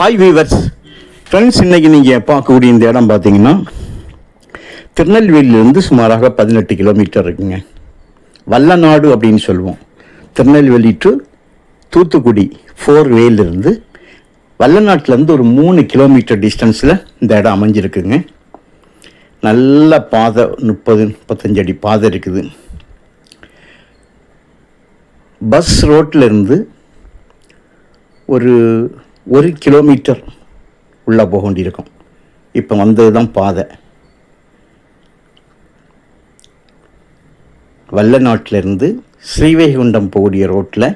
Hi viewers friends இன்றைக்கி நீங்கள் பார்க்கக்கூடிய இந்த இடம் பார்த்தீங்கன்னா திருநெல்வேலியிலேருந்து சுமாராக பதினெட்டு கிலோமீட்டர் இருக்குங்க. வல்லநாடு அப்படின்னு சொல்லுவோம். திருநெல்வேலி டு தூத்துக்குடி ஃபோர் வேலிருந்து வல்லநாட்டிலேருந்து ஒரு மூணு கிலோமீட்டர் டிஸ்டன்ஸில் இந்த இடம் அமைஞ்சிருக்குங்க. நல்ல பாதை முப்பது முப்பத்தஞ்சு அடி பாதை இருக்குது. பஸ் ரோட்டில் இருந்து ஒரு ஒரு கிலோமீட்டர் உள்ளே போக வேண்டியிருக்கும் இப்போ வந்தது தான் பாதை. வல்லநாட்டிலிருந்து ஸ்ரீவைகுண்டம் போகக்கூடிய ரோட்டில்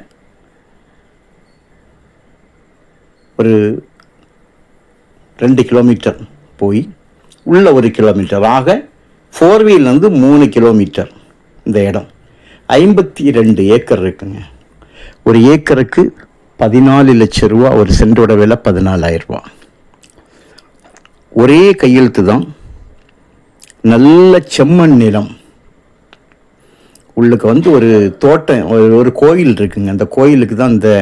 ஒரு ரெண்டு கிலோமீட்டர் போய் உள்ள ஒரு கிலோமீட்டர் ஆக ஃபோர் வீல்லேருந்து மூணு கிலோமீட்டர் இந்த இடம். ஐம்பத்தி ரெண்டு ஏக்கர் இருக்குங்க. ஒரு ஏக்கருக்கு பதினாலு லட்சம் ரூபா ஒரு சென்டோட விலை பதினாலாயிரம் ரூபா. ஒரே கையெழுத்து தான் நல்ல செம்மண் நிலம். உள்ளுக்கு வந்து ஒரு தோட்டம் ஒரு ஒரு கோயில் இருக்குங்க. அந்த கோயிலுக்கு தான் இந்த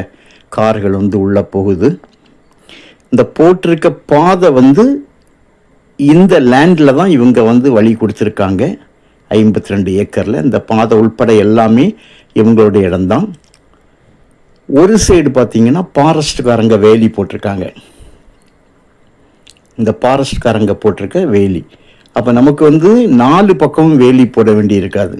கார்கள் வந்து உள்ளே போகுது. இந்த போட்டிருக்க பாதை வந்து இந்த லேண்டில் தான் இவங்க வந்து வழி கொடுத்துருக்காங்க. ஐம்பத்தி ரெண்டு ஏக்கரில். இந்த பாதை உள்பட எல்லாமே இவங்களுடைய இடம்தான். ஒரு சைடு பார்த்தீங்கன்னா ஃபாரஸ்ட்காரங்க வேலி போட்டிருக்காங்க. இந்த ஃபாரஸ்ட்காரங்க போட்டிருக்க வேலி. அப்போ நமக்கு வந்து நாலு பக்கமும் வேலி போட வேண்டி இருக்காது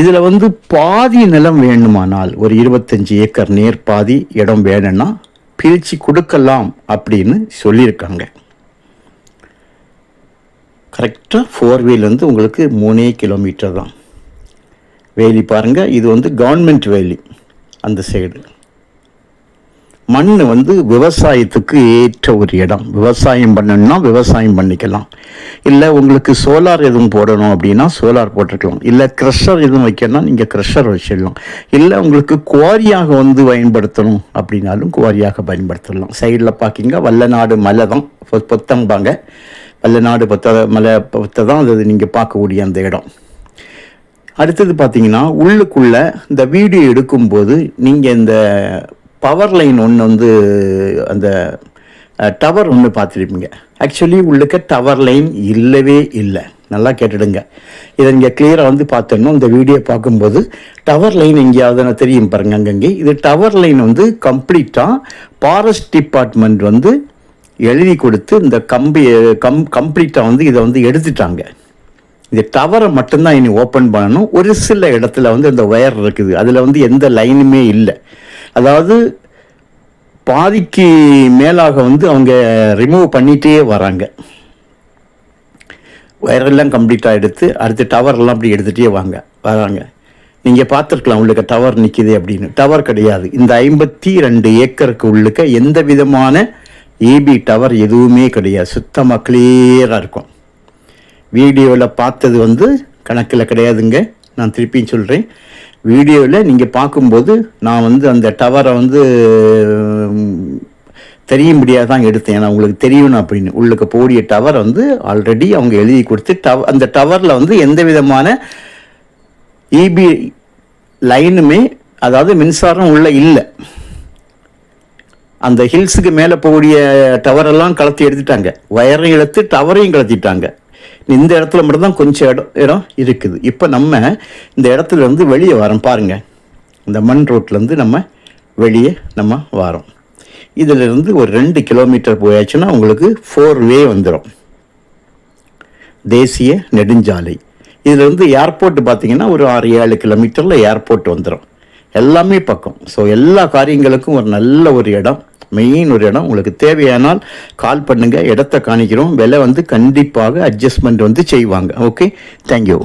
இதில் வந்து பாதி நிலம் வேணுமானால் ஒரு இருபத்தஞ்சி ஏக்கர் நேர் பாதி இடம் வேணும்னா பிரித்து கொடுக்கலாம் அப்படின்னு சொல்லியிருக்காங்க. கரெக்டாக ஃபோர் வீலேருந்து உங்களுக்கு மூணே கிலோமீட்டர் தான். வேலி பாருங்கள் இது வந்து கவர்மெண்ட் வேலி. அந்த சைடு. மண் வந்து விவசாயத்துக்கு ஏற்ற ஒரு இடம். விவசாயம் பண்ணணும்னா விவசாயம் பண்ணிக்கலாம். இல்லை உங்களுக்கு சோலார் எதுவும் போடணும் அப்படின்னா சோலார் போட்டுக்கலாம். இல்லை க்ரெஷர் எதுவும் வைக்கணும்னா நீங்கள் க்ரெஷர் வச்சிடலாம். இல்லை உங்களுக்கு குவாரியாக வந்து பயன்படுத்தணும் அப்படின்னாலும் குவாரியாக பயன்படுத்தலாம். சைடில் பார்க்கிங்க வல்லநாடு மலை தான். பொத்தம்பாங்க. வல்லநாடு பொத்த மலை பொத்த தான் அது நீங்கள் பார்க்கக்கூடிய அந்த இடம். அடுத்தது பார்த்தீங்கன்னா உள்ளுக்குள்ள இந்த வீடியோ எடுக்கும்போது நீங்கள் இந்த பவர் லைன் ஒன்று வந்து அந்த டவர் ஒன்று பார்த்துருப்பீங்க. ஆக்சுவலி உள்ளுக்க டவர் லைன் இல்லவே இல்லை. நல்லா கேட்டுடுங்க. இதை நீங்கள் கிளியராக வந்து பார்த்தோம்னா இந்த வீடியோ பார்க்கும்போது டவர் லைன் எங்கேயாவது தெரியும் பாருங்க அங்கங்கே. இது டவர் லைன் வந்து கம்ப்ளீட்டாக ஃபாரஸ்ட் டிபார்ட்மெண்ட் வந்து எழுதி கொடுத்து இந்த கம்பி கம் கம்ப்ளீட்டாக வந்து இதை வந்து எடுத்துட்டாங்க. இந்த டவரை மட்டும்தான் இனி ஓப்பன் பண்ணணும். ஒரு சில இடத்துல வந்து இந்த ஒயர் இருக்குது. அதில் வந்து எந்த லைனுமே இல்லை. அதாவது பாதிக்கு மேலாக வந்து அவங்க ரிமூவ் பண்ணிகிட்டே வராங்க. ஒயரெல்லாம் கம்ப்ளீட்டாக எடுத்து அடுத்து டவர்லாம் அப்படி எடுத்துகிட்டே வாங்க வராங்க. நீங்கள் பார்த்துருக்கலாம் உள்ளுக்க டவர் நிற்கிது அப்படின்னு. டவர் கிடையாது. இந்த ஐம்பத்தி ரெண்டு ஏக்கருக்கு உள்ளுக்க எந்த விதமான ஏபி டவர் எதுவுமே கிடையாது. சுத்தமாக கிளியராக இருக்கும். வீடியோவில் பார்த்தது வந்து கணக்கில் கிடையாதுங்க. நான் திருப்பியும் சொல்கிறேன் வீடியோவில் நீங்கள் பார்க்கும்போது நான் வந்து அந்த டவரை வந்து தெரியும்படியாக தான் எடுத்தேன். ஏன்னா உங்களுக்கு தெரியணும் அப்படின்னு. உள்ளுக்கு போடிய டவர் வந்து ஆல்ரெடி அவங்க எழுதி கொடுத்து டவ அந்த டவரில் வந்து எந்த விதமான இபி லைனுமே அதாவது மின்சாரம் உள்ள இல்லை. அந்த ஹில்ஸுக்கு மேலே போகக்கூடிய டவரெல்லாம் கலத்தி எடுத்துட்டாங்க. ஒயரையும் எடுத்து டவரையும் கலத்திட்டாங்க. இந்த இடத்துல மட்டும்தான் கொஞ்சம் இடம் இடம் இருக்குது. இப்போ நம்ம இந்த இடத்துல இருந்து வெளியே வரோம். பாருங்கள் இந்த மண் ரோட்லேருந்து நம்ம வெளியே நம்ம வரோம். இதிலிருந்து ஒரு ரெண்டு கிலோமீட்டர் போயாச்சுன்னா உங்களுக்கு ஃபோர் வே வந்துடும் தேசிய நெடுஞ்சாலை. இதில் இருந்து ஏர்போர்ட் பார்த்திங்கன்னா ஒரு ஆறு ஏழு கிலோமீட்டரில் ஏர்போர்ட் வந்துடும் எல்லாமே பக்கம். ஸோ எல்லா காரியங்களுக்கும் ஒரு நல்ல ஒரு இடம் மெயின் ஒரு இடம் உங்களுக்கு தேவையானால் கால் பண்ணுங்கள் இடத்த காணிக்கிறோம். விலை வந்து கண்டிப்பாக அட்ஜஸ்ட்மெண்ட் வந்து செய்வாங்க. Okay thank you